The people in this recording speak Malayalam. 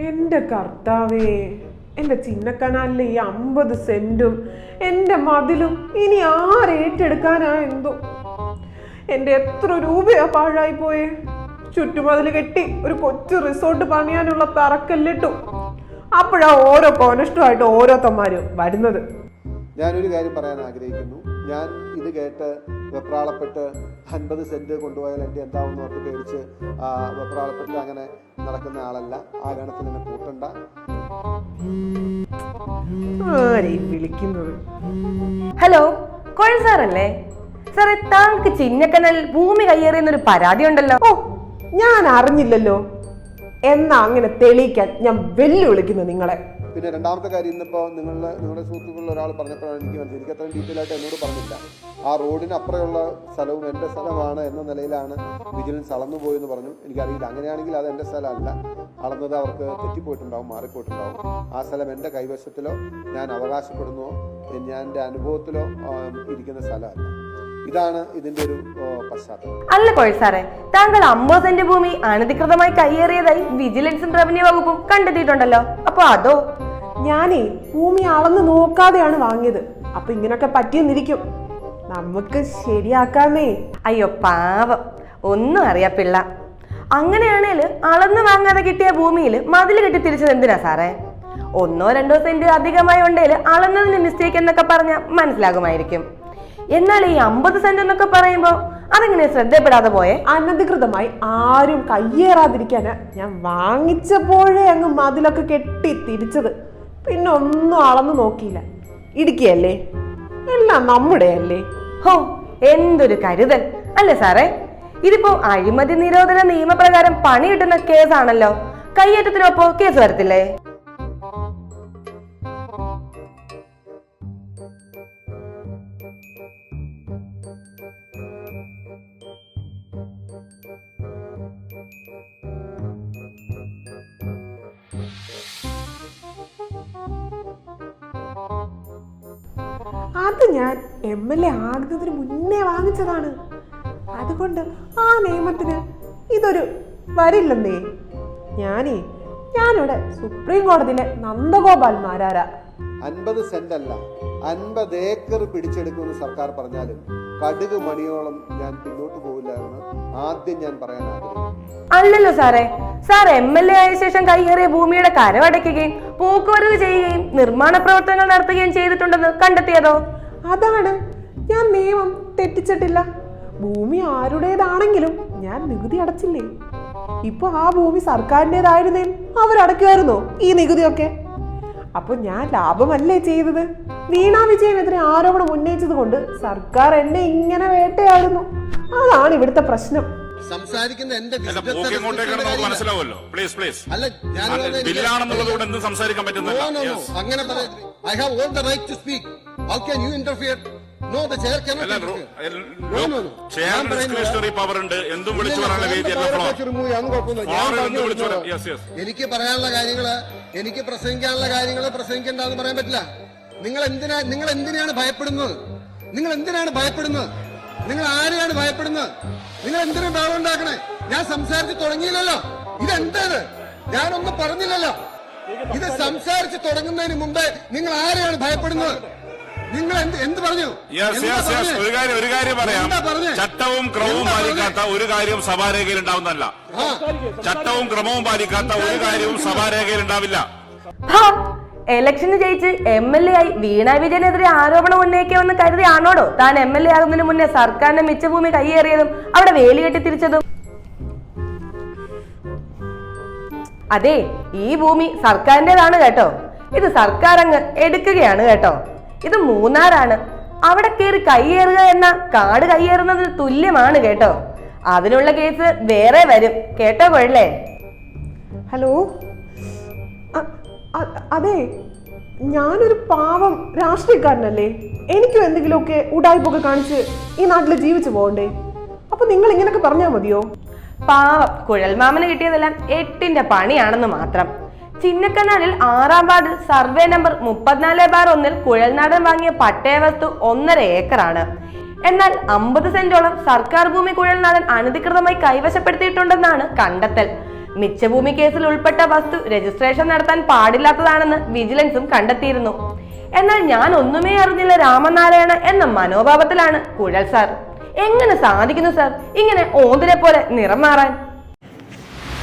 എന്റെ കർത്താവേ എന്റെ ചിന്നക്കനാലിലെ ഈ അമ്പത് സെന്റും എന്റെ മതിലും ഇനി ആരേറ്റെടുക്കാനാ എന്തോ? എന്റെ എത്ര രൂപയാ പാഴായി പോയേ? ചുറ്റുമതിൽ കെട്ടി ഒരു കൊച്ചു റിസോർട്ട് പണിയാനുള്ള തറക്കല്ലിട്ടു. അപ്പോഴാ ഓരോ കോനഷ്ടമായിട്ട് ഓരോരുത്തന്മാരും വരുന്നത്. ഞാനൊരു കാര്യം പറയാൻ ആഗ്രഹിക്കുന്നു. ഞാൻ ഇത് കേട്ട് വെപ്രാളപ്പെട്ട് അൻപത് സെന്റ് കൊണ്ടുപോയാൽ എന്റെ എന്താവെന്ന് ഓർത്ത് പേടിച്ച് വെപ്രാളപ്പെട്ട് അങ്ങനെ നടക്കുന്ന ആളല്ല. ആ ഗണത്തിൽ എന്നെ കൂട്ടണ്ട വിളിക്കുന്നത്? ഹലോ കോഴ സാറല്ലേ? സാറേ താങ്കൾക്ക് ചിന്നക്കനൽ ഭൂമി കയ്യേറിയെന്നൊരു പരാതി ഉണ്ടല്ലോ ഓ ഞാൻ അറിഞ്ഞില്ലല്ലോ. എന്നാ അങ്ങനെ തെളിയിക്കാൻ ഞാൻ വെല്ലുവിളിക്കുന്നു നിങ്ങളെ. പിന്നെ രണ്ടാമത്തെ കാര്യം ഇന്നിപ്പോൾ നിങ്ങളുടെ നിങ്ങളുടെ സുഹൃത്തുക്കളിൽ ഒരാൾ പറഞ്ഞപ്പോഴാണ് എനിക്ക് മനസ്സിലായി എനിക്ക് അത്രയും ഡീറ്റെയിൽ ആയിട്ട് എന്നോട് പറഞ്ഞില്ല. ആ റോഡിന് അപ്പുറമുള്ള സ്ഥലവും എന്റെ സ്ഥലമാണ് എന്ന നിലയിലാണ് വിജിലൻസ് അളന്നു പോയെന്ന് പറഞ്ഞു. എനിക്കറിയില്ല. അങ്ങനെയാണെങ്കിൽ അത് എന്റെ സ്ഥലമല്ല. അളന്നത് അവർക്ക് തെറ്റിപ്പോയിട്ടുണ്ടാവും മാറിപ്പോയിട്ടുണ്ടാവും. ആ സ്ഥലം എന്റെ കൈവശത്തിലോ ഞാൻ അവകാശപ്പെടുന്നോ ഞാൻ എന്റെ അനുഭവത്തിലോ ഇരിക്കുന്ന സ്ഥലമല്ല. ഇതാണ് ഇതിന്റെ ഒരു പശ്ചാത്തലം. അല്ല കോഴൽ സാറേ താങ്കൾ അമ്പത് സെന്റ് ഭൂമി അനധികൃതമായി കയ്യേറിയതായി വിജിലൻസും റവന്യൂ വകുപ്പും കണ്ടെത്തിയിട്ടുണ്ടല്ലോ. അപ്പൊ അതോ? ഞാനേ ഭൂമി അളന്ന് നോക്കാതെയാണ് വാങ്ങിയത്. അപ്പൊ ഇങ്ങനൊക്കെ പറ്റിയെന്നിരിക്കും. നമുക്ക് ശരിയാക്കാമേ. അയ്യോ പാവം. ഒന്നും അറിയാ പിള്ള. അങ്ങനെയാണേൽ അളന്ന് വാങ്ങാതെ കിട്ടിയ ഭൂമിയിൽ മതിൽ കെട്ടി തിരിച്ചത് എന്തിനാ സാറേ? ഒന്നോ രണ്ടോ സെന്റ് അധികമായി ഉണ്ടെങ്കിൽ അളന്നതിന് മിസ്റ്റേക്ക് എന്നൊക്കെ പറഞ്ഞാൽ മനസ്സിലാകുമായിരിക്കും. എന്നാൽ ഈ അമ്പത് സെന്റ് എന്നൊക്കെ പറയുമ്പോ അതെങ്ങനെ ശ്രദ്ധപ്പെടാതെ പോയെ? അനധികൃതമായി ആരും കയ്യേറാതിരിക്കാനാ ഞാൻ വാങ്ങിച്ചപ്പോഴേ അങ്ങ് മതിലൊക്കെ കെട്ടി തിരിച്ചത്. പിന്നെ ഒന്നും അളന്നു നോക്കിയില്ല. ഇടുക്കിയല്ലേ? എല്ലാം നമ്മുടെ അല്ലേ ഹോ എന്തൊരു കരുതൽ. അല്ലേ സാറേ? ഇതിപ്പോ അഴിമതി നിരോധന നിയമപ്രകാരം പണി കിട്ടുന്ന കേസാണല്ലോ. കയ്യേറ്റത്തിനൊപ്പം കേസ് വരത്തില്ലേ? അത് ഞാൻ എം എൽ എ ആകുന്നതിന് മുന്നേ വാങ്ങിച്ചതാണ്. അതുകൊണ്ട് ആ നിയമത്തിന് ഇതൊരു വരില്ലെന്നേ. ഞാനേ ഞാനിവിടെ സുപ്രീം കോടതിയിലെ നന്ദഗോപാൽ മാരാരാ അൻപത് സെന്റ് അല്ല അൻപത് ഏക്കർ പിടിച്ചെടുക്കുമെന്ന് സർക്കാർ പറഞ്ഞാലും കടുക് മണിയോളം ഞാൻ പിന്നോട്ട് പോവില്ല എന്ന് ആദ്യം ഞാൻ പറയാൻ ആഗ്രഹിക്കുന്നു. അല്ലല്ലോ സാറേ. സാർ എം എൽ എ ആയ ശേഷം കൈയേറിയ ഭൂമിയുടെ കരമടയ്ക്കുകയും പോക്കുവരവ് ചെയ്യുകയും നിർമ്മാണ പ്രവർത്തനങ്ങൾ നടത്തുകയും ചെയ്തിട്ടുണ്ടെന്ന് കണ്ടെത്തിയതോ? അതാണ്. ഞാൻ നിയമം തെറ്റിച്ചിട്ടില്ല. ഭൂമി ആരുടേതാണെങ്കിലും ഞാൻ നികുതി അടച്ചില്ലേ? ഇപ്പൊ ആ ഭൂമി സർക്കാരിന്റെതായിരുന്നേ അവരടക്കുമായിരുന്നോ ഈ നികുതിയൊക്കെ? അപ്പൊ ഞാൻ ലാഭമല്ലേ ചെയ്തത്? വീണാ വിജയനെതിരെ ആരോപണം ഉന്നയിച്ചത് കൊണ്ട് സർക്കാർ എന്നെ ഇങ്ങനെ വേട്ടയാടുന്നു. അതാണ് ഇവിടുത്തെ പ്രശ്നം. സംസാരിക്കുന്ന എന്റെ അല്ല പോക്ക് നമുക്ക് മനസ്സിലാവുമല്ലോ. പ്ലീസ് പ്ലീസ് അല്ല ഞാൻ ബില്ലാണെന്നുള്ളതുകൊണ്ട് സംസാരിക്കാൻ പറ്റുന്നില്ല. Yes. അങ്ങനെ I have all the right to speak how can you interfere എന്തും വിളിച്ചു പറയാനുള്ള എനിക്ക് പറയാനുള്ള കാര്യങ്ങൾ എനിക്ക് പ്രസംഗിക്കാനുള്ള കാര്യങ്ങൾ പ്രസംഗിക്കണ്ടെന്ന് പറയാൻ പറ്റില്ല. നിങ്ങൾ എന്തിനാ നിങ്ങൾ എന്തിനാണ് ഭയപ്പെടുന്നത്? നിങ്ങൾ എന്തിനാണ് ഭയപ്പെടുന്നത്? നിങ്ങൾ ആരെയാണ് ഭയപ്പെടുന്നത്? നിങ്ങൾ എന്തിനാണ് ബഹളം ഉണ്ടാക്കണേ? ഞാൻ സംസാരിച്ച് തുടങ്ങിയില്ലല്ലോ. ഇതെന്തത് ഞാനൊന്നും പറഞ്ഞില്ലല്ലോ. ഇത് സംസാരിച്ച് തുടങ്ങുന്നതിന് മുമ്പേ നിങ്ങൾ ആരെയാണ് ഭയപ്പെടുന്നത്? നിങ്ങൾ എന്ത് എന്ത് പറഞ്ഞു? യെസ് യെസ് യെസ് ഒരു കാര്യം ഒരു കാര്യം പറയാം. ചട്ടവും ക്രമവും പാലിക്കാത്ത ഒരു കാര്യവും സഭാരേഖയിൽ ഉണ്ടാവുന്നതല്ല. ചട്ടവും ക്രമവും പാലിക്കാത്ത ഒരു കാര്യവും സഭാരേഖയിൽ ഉണ്ടാവില്ല. ഹാ, എലക്ഷന് ജയിച്ച് എം എൽ എ ആയി വീണ വിജയനെതിരെ ആരോപണം ഉന്നയിക്കാമെന്ന് കരുതിയാണോടോ? താൻ എം എൽ എ ആകുന്നതിന് മുന്നേ സർക്കാരിന്റെ മിച്ചഭൂമി കൈയേറിയതും അവിടെ വേലി കെട്ടി തിരിച്ചതും അതെ ഈ ഭൂമി സർക്കാരിന്റെതാണ് കേട്ടോ. ഇത് സർക്കാർ അങ്ങ് എടുക്കുകയാണ് കേട്ടോ. ഇത് മൂന്നാറാണ്. അവിടെ കയറി കൈയേറുക എന്ന കാട് കൈയേറുന്നതിന് തുല്യമാണ് കേട്ടോ. അതിനുള്ള കേസ് വേറെ വരും. കേട്ടോ കൊള്ളേ ഹലോ? അതെ ഞാനൊരു പാവം രാഷ്ട്രീയക്കാരനല്ലേ? എനിക്കും എന്തെങ്കിലുമൊക്കെ ഉടായ്പൊക്കെ കാണിച്ച് ഈ നാട്ടിൽ ജീവിച്ചു പോകണ്ടേ? അപ്പൊ നിങ്ങൾ ഇങ്ങനൊക്കെ പറഞ്ഞാൽ മതിയോ? പാവം കുഴൽമാമന് കിട്ടിയതെല്ലാം എട്ടിന്റെ പണിയാണെന്ന് മാത്രം. ചിന്നക്കനാലിൽ ആറാം വാർഡിൽ സർവേ നമ്പർ മുപ്പത്തിനാല് ബാർ ഒന്നിൽ കുഴൽനാടൻ വാങ്ങിയ പട്ടയവസ്തു ഒന്നര ഏക്കറാണ്. എന്നാൽ അമ്പത് സെന്റോളം സർക്കാർ ഭൂമി കുഴൽനാടൻ അനധികൃതമായി കൈവശപ്പെടുത്തിയിട്ടുണ്ടെന്നാണ് കണ്ടെത്തൽ. മിച്ചഭൂമി കേസിൽ ഉൾപ്പെട്ട വസ്തു രജിസ്ട്രേഷൻ നടത്താൻ പാടില്ലാത്തതാണെന്ന് വിജിലൻസും കണ്ടെത്തിയിരുന്നു. എന്നാൽ ഞാൻ ഒന്നുമേ അറിഞ്ഞില്ല രാമനാരായണ എന്ന മനോഭാവത്തിലാണ് കുഴൽ സാർ. എങ്ങനെ സാധിക്കുന്നു സാർ? ഇങ്ങനെ ഓന്തിനെ പോലെ നിറം മാറാൻ.